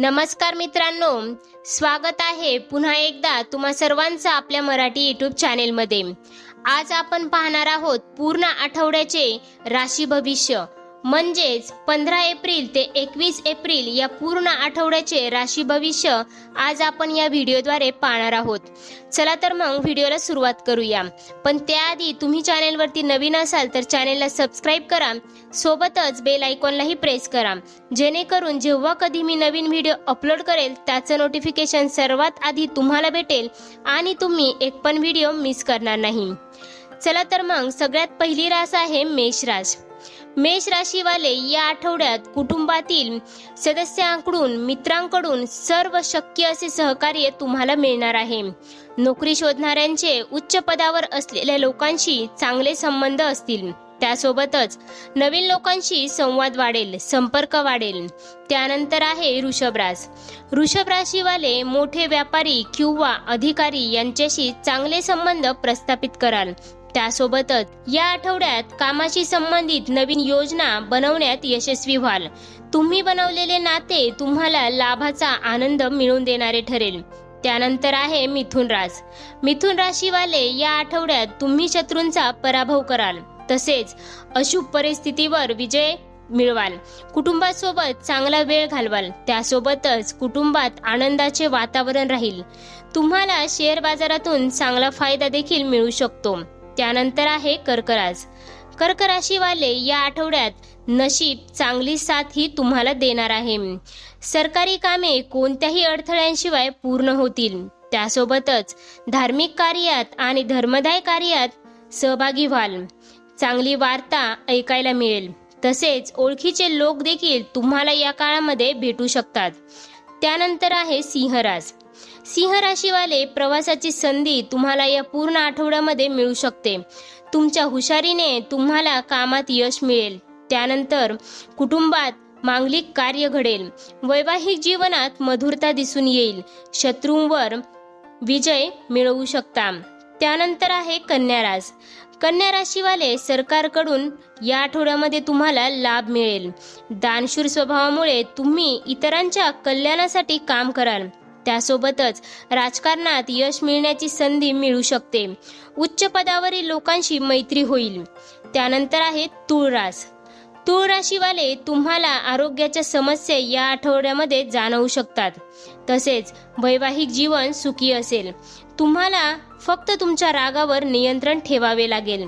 नमस्कार मित्रांनो स्वागत आहे पुन्हा एकदा तुम्हा सर्वांचं आपल्या मराठी युट्यूब चॅनेलमध्ये आज आपण पाहणार आहोत पूर्ण आठवड्याचे राशी भविष्य. म्हणजेच पंधरा एप्रिल ते एकवीस एप्रिल या पूर्ण आठवड्याचे राशी भविष्य आज आपण या व्हिडिओद्वारे पाहणार आहोत. चला तर मग व्हिडिओला सुरुवात करूया. पण त्याआधी तुम्ही चॅनेलवरती नवीन असाल तर चॅनेलला सबस्क्राईब करा. सोबतच बेल आयकॉनलाही प्रेस करा. जेणेकरून जेव्हा कधी मी नवीन व्हिडिओ अपलोड करेल त्याचं नोटिफिकेशन सर्वात आधी तुम्हाला भेटेल आणि तुम्ही एक पण व्हिडिओ मिस करणार नाही. चला तर मग सगळ्यात पहिली रास आहे मेष राश मेष राशीवाले या आठवड्यात कुटुंबातील सदस्यांकडून मित्रांकडून सर्व शक्य असे सहकार्य तुम्हाला मिळणार आहे. नोकरी शोधणाऱ्यांचे उच्च पदावर असलेल्या लोकांशी चांगले संबंध असतील. त्यासोबतच नवीन लोकांशी संवाद वाढेल संपर्क वाढेल. त्यानंतर आहे ऋषभराज ऋषभ राशीवाले मोठे व्यापारी किंवा अधिकारी यांच्याशी चांगले संबंध प्रस्थापित कराल. त्यासोबतच या आठवड्यात कामाशी संबंधित नवीन योजना बनवण्यात यशस्वी व्हाल. तुम्ही बनवलेले नाते तुम्हाला लाभाचा आनंद मिळवून देणारे ठरेल. त्यानंतर आहे मिथुन रास मिथुन राशीवाले या आठवड्यात तुम्ही शत्रूंचा पराभव कराल. तसेच अशुभ परिस्थितीवर विजय मिळवाल. कुटुंबासोबत चांगला वेळ घालवाल. त्यासोबतच कुटुंबात आनंदाचे वातावरण राहील. तुम्हाला शेअर बाजारातून चांगला फायदा देखील मिळू शकतो. त्यानंतर आहे कर्क रास कर्क राशीवाले या आठवड्यात नशीब चांगली साथ ही तुम्हाला देणार आहे. सरकारी कामे कोणत्याही अडथळ्यांशिवाय पूर्ण होतील. त्यासोबतच धार्मिक कार्यात आणि धर्मदाय कार्यात सहभागी व्हाल. चांगली वार्ता ऐकायला मिळेल. तसेच ओळखीचे लोक देखील तुम्हाला या काळामध्ये भेटू शकतात. त्यानंतर आहे सिंहरास सिंह राशीवाले प्रवासाची संधी तुम्हाला या पूर्ण आठवड्यामध्ये मिळू शकते. तुमच्या हुशारीने तुम्हाला कामात यश मिळेल. त्यानंतर कुटुंबात मांगलिक कार्य घडेल. वैवाहिक जीवनात मधुरता दिसून येईल. शत्रूंवर विजय मिळवू शकता. त्यानंतर आहे कन्या रास कन्या राशीवाले सरकारकडून या आठवड्यामध्ये तुम्हाला लाभ मिळेल. दानशूर स्वभावामुळे तुम्ही इतरांच्या कल्याणासाठी काम कराल. त्यासोबतच राजकारणात यश मिळण्याची संधी मिळू शकते. उच्च पदावरील लोकांशी मैत्री होईल. त्यानंतर आहे तुळरास तुळ राशीवाले तुम्हाला आरोग्याच्या समस्या या आठवड्यामध्ये जाणवू शकतात. तसेच वैवाहिक जीवन सुखी असेल. तुम्हाला फक्त तुमच्या रागावर नियंत्रण ठेवावे लागेल.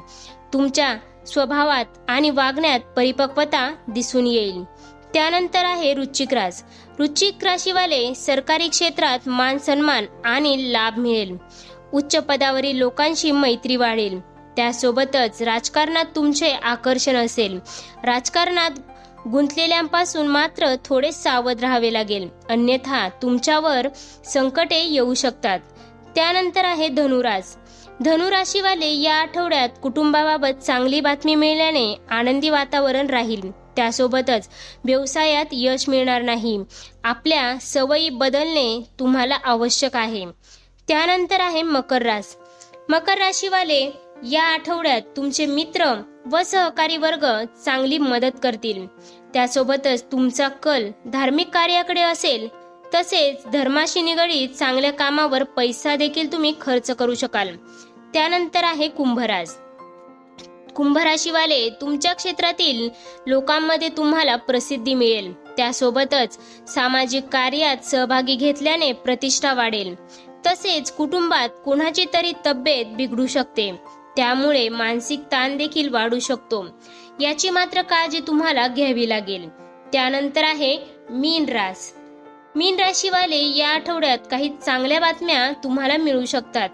तुमच्या स्वभावात आणि वागण्यात परिपक्वता दिसून येईल. त्यानंतर आहे वृश्चिक रास वृश्चिक राशीवाले सरकारी क्षेत्रात मान सन्मान आणि लाभ मिळेल. उच्च पदावरील लोकांशी मैत्री वाढेल. त्यासोबतच राजकारणात तुमचे आकर्षण असेल. राजकारणात गुंतलेल्यांपासून मात्र थोडे सावध राहावे लागेल. अन्यथा तुमच्यावर संकटे येऊ शकतात. त्यानंतर आहे धनुरास धनुराशीवाले या आठवड्यात कुटुंबाबाबत चांगली बातमी मिळाल्याने आनंदी वातावरण राहील. त्यासोबतच व्यवसायात यश मिळणार नाही. आपल्या सवयी बदलणे तुम्हाला आवश्यक आहे. त्यानंतर आहे मकर रास. मकर राशीवाले या आठवड्यात तुमचे मित्र व सहकारी वर्ग चांगली मदत करतील. त्यासोबतच तुमचा कल धार्मिक कार्याकडे असेल तसेच धर्माशी निगडीत चांगल्या कामावर पैसा देखील तुम्ही खर्च करू शकाल. त्यानंतर आहे कुंभराज. कुंभराशीवाले तुमच्या क्षेत्रातील लोकांमध्ये तुम्हाला प्रसिद्धी मिळेल. त्यासोबतच सामाजिक कार्यात सहभागी घेतल्याने प्रतिष्ठा वाढेल. तसेच कुटुंबात कोणाची तरी तब्येत बिघडू शकते. त्यामुळे मानसिक ताण देखील वाढू शकतो. याची मात्र काळजी तुम्हाला घ्यावी लागेल. त्यानंतर आहे मीन रास. मीन राशीवाले या आठवड्यात काही चांगल्या बातम्या तुम्हाला मिळू शकतात.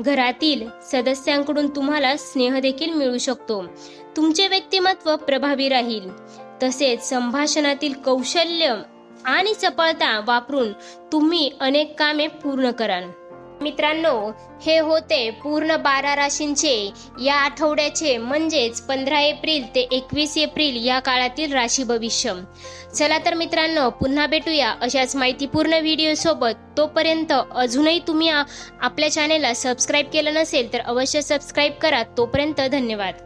घरातील सदस्यांकडून तुम्हाला स्नेह देखील मिळू शकतो. तुमचे व्यक्तिमत्व प्रभावी राहील. तसेच संभाषणातील कौशल्य आणि चपळता वापरून तुम्ही अनेक कामे पूर्ण कराल. मित्रांनो हे होते पूर्ण बारा राशींचे या आठवड्याचे म्हणजेच पंधरा एप्रिल ते एकवीस एप्रिल या काळातील राशी भविष्य. चला तर मित्रांनो पुन्हा भेटूया अशाच माहितीपूर्ण व्हिडिओ सोबत. तोपर्यंत अजूनही तुम्ही आपल्या चॅनेलला सबस्क्राईब केलं नसेल तर अवश्य सबस्क्राईब करा. तोपर्यंत धन्यवाद.